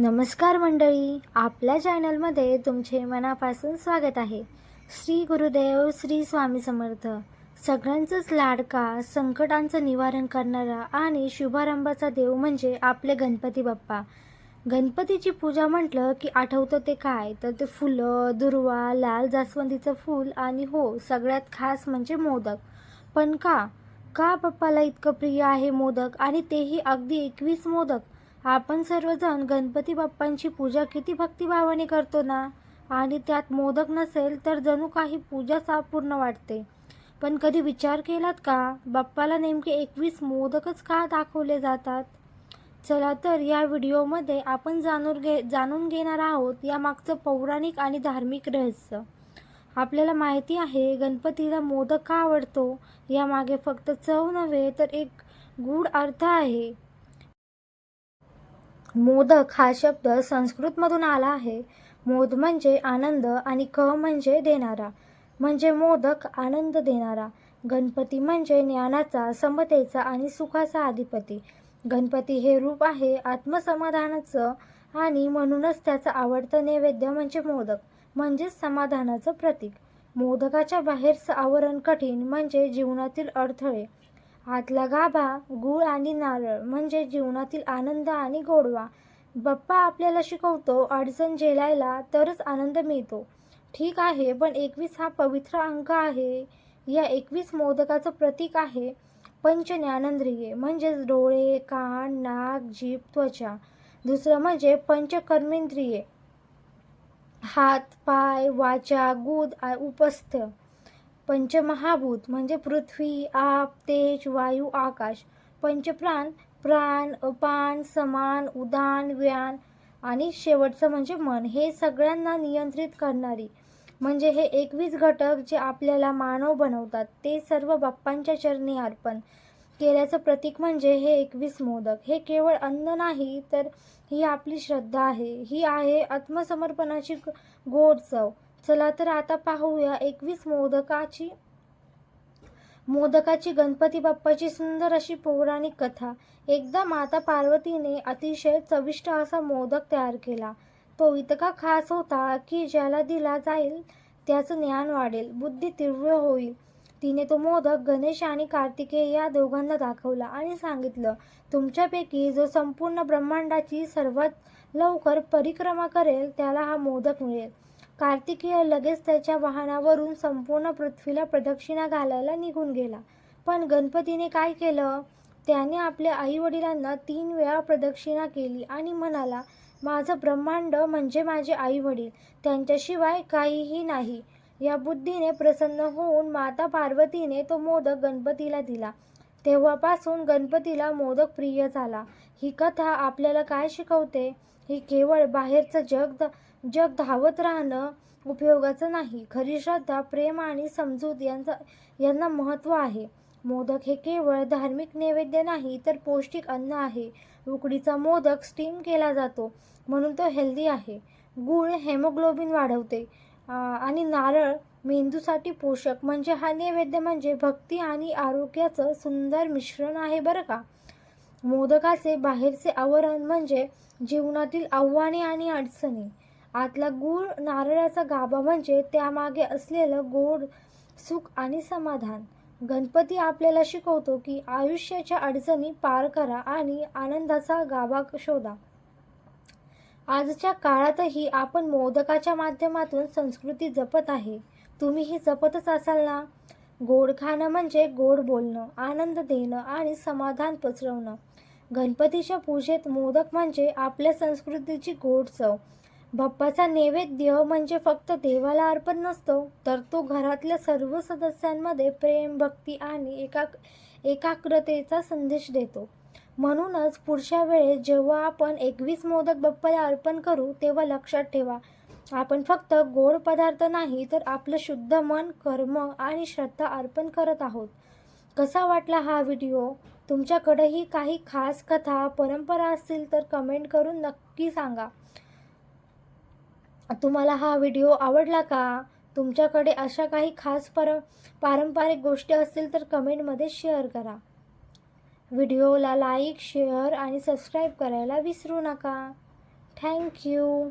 नमस्कार मंडळी आपल्या चॅनलमध्ये तुमचे मनापासून स्वागत आहे. श्री गुरुदेव श्री स्वामी समर्थ. सगळ्यांचंच लाडका संकटांचं निवारण करणारा आणि शुभारंभाचा देव म्हणजे आपले गणपती बाप्पा. गणपतीची पूजा म्हटलं की आठवतं ते काय? तर ते फुलं दुर्वा लाल जास्वंदीचं फूल आणि हो सगळ्यात खास म्हणजे मोदक. पण का? का बाप्पाला इतकं प्रिय आहे मोदक? आणि तेही अगदी एकवीस मोदक? आपण सर्वजण गणपती बाप्पांची पूजा किती भक्तिभावाने करतो ना? आणि त्यात मोदक नसेल तर जणू काही पूजाच अपूर्ण वाटते. पण कधी विचार केलात का? बाप्पाला नेमके एकवीस मोदकच का दाखवले जातात? चला तर या व्हिडिओमध्ये आपण जाणून घे जाणून घेणार आहोत यामागचं पौराणिक आणि धार्मिक रहस्य. आपल्याला माहिती आहे गणपतीला मोदक का आवडतो? यामागे फक्त चव नव्हे तर एक गूढ अर्थ आहे. मोदक हा शब्द संस्कृतमधून आला आहे. मोद म्हणजे आनंद आणि क म्हणजे देणारा. म्हणजे मोदक आनंद देणारा. गणपती म्हणजे ज्ञानाचा समतेचा आणि सुखाचा अधिपती. गणपती हे रूप आहे आत्मसमाधानाचं आणि म्हणूनच त्याचं आवडतं नैवेद्य म्हणजे मोदक म्हणजेच समाधानाचं प्रतीक. मोदकाच्या बाहेरचं आवरण कठीण म्हणजे जीवनातील अडथळे. आतला गाभा गूळ आणि नारळ म्हणजे जीवनातील आनंद आणि गोडवा. बाप्पा आपल्याला शिकवतो अडचण झेलायला तरच आनंद मिळतो. ठीक आहे पण एकवीस हा पवित्र अंक आहे. या एकवीस मोदकाचं प्रतीक आहे पंच ज्ञानेंद्रिये म्हणजेच डोळे कान नाक जीभ त्वचा. दुसरं म्हणजे पंचकर्मेंद्रिये. हात पाय वाचा गुद उपस्थ. पंचमहाभूत म्हणजे पृथ्वी आप तेज वायू आकाश. पंचप्राण प्राण अपान समान उदान व्यान आणि शेवटचं म्हणजे मन. हे सगळ्यांना नियंत्रित करणारी. म्हणजे हे एकवीस घटक जे आपल्याला मानव बनवतात ते सर्व बाप्पांच्या चरणी अर्पण. केल्याचं प्रतीक म्हणजे हे एकवीस मोदक. हे केवळ अन्न नाही तर ही आपली श्रद्धा आहे. ही आहे आत्मसमर्पणाची गोड चव. चला तर आता पाहूया एकवीस मोदकाची मोदकाची गणपती बाप्पाची सुंदर अशी पौराणिक कथा. एकदा माता पार्वतीने अतिशय चविष्ट असा मोदक तयार केला. तो इतका खास होता की ज्याला दिला जाईल त्याचं ज्ञान वाढेल बुद्धी तीव्र होईल. तिने तो मोदक गणेश आणि कार्तिकेय या दोघांना दाखवला आणि सांगितलं तुमच्यापैकी जो संपूर्ण ब्रह्मांडाची सर्वात लवकर परिक्रमा करेल त्याला हा मोदक मिळेल. कार्तिकेय लगेच त्याच्या वाहनावरून संपूर्ण पृथ्वीला प्रदक्षिणा घालायला निघून गेला. पण गणपतीने काय केलं? त्याने आपल्या आईवडिलांना तीन वेळा प्रदक्षिणा केली आणि म्हणाला माझं ब्रह्मांड म्हणजे माझे आईवडील. त्यांच्याशिवाय काहीही नाही. या बुद्धीने प्रसन्न होऊन माता पार्वतीने तो मोदक गणपतीला दिला. तेव्हापासून गणपतीला मोदक प्रिय झाला. ही कथा आपल्याला काय शिकवते? ही केवळ बाहेरचं जग जग धावत राहणं उपयोगाचं नाही. खरी श्रद्धा प्रेम आणि समजूत यांचा यांना महत्त्व आहे. मोदक हे केवळ धार्मिक नैवेद्य नाही तर पौष्टिक अन्न आहे. उकडीचा मोदक स्टीम केला जातो म्हणून तो हेल्दी आहे. गूळ हेमोग्लोबिन वाढवते आणि नारळ मेंदूसाठी पोषक. म्हणजे हा नैवेद्य म्हणजे भक्ती आणि आरोग्याचं सुंदर मिश्रण आहे बरं का? मोदकाचे बाहेरचे आवरण म्हणजे जीवनातील आव्हाने आणि अडचणी. आतला गूळ नारळाचा गाभा म्हणजे त्यामागे असलेलं गोड सुख आणि समाधान. गणपती आपल्याला शिकवतो की आयुष्याच्या अडचणी पार करा आणि आनंदाचा गाभा शोधा. आजच्या काळातही आपण मोदकाच्या माध्यमातून संस्कृती जपत आहे. तुम्हीही जपतच असाल ना? गोड खाणं म्हणजे गोड बोलणं आनंद देणं आणि समाधान पसरवणं. गणपतीच्या पूजेत मोदक म्हणजे आपल्या संस्कृतीची गोड चव. बाप्पाचा नैवेद्य म्हणजे फक्त देवाला अर्पण नसतो तर तो घरातल्या सर्व सदस्यांमध्ये प्रेम भक्ती आणि एकाक एकाग्रतेचा संदेश देतो. म्हणूनच पुढच्या वेळेस जेव्हा आपण एकवीस मोदक बाप्पाला अर्पण करू तेव्हा लक्षात ठेवा आपण फक्त गोड पदार्थ नाही तर आपलं शुद्ध मन कर्म आणि श्रद्धा अर्पण करत आहोत. कसा वाटला हा व्हिडिओ? तुमच्याकडेही काही खास कथा परंपरा असतील तर कमेंट करून नक्की सांगा. तुम्हाला हा व्हिडिओ आवडला का? तुमच्याकडे अशा काही खास पर पारंपरिक गोष्टी असतील तर कमेंटमध्ये शेअर करा. व्हिडिओला लाईक शेअर आणि सबस्क्राईब करायला विसरू नका. थँक्यू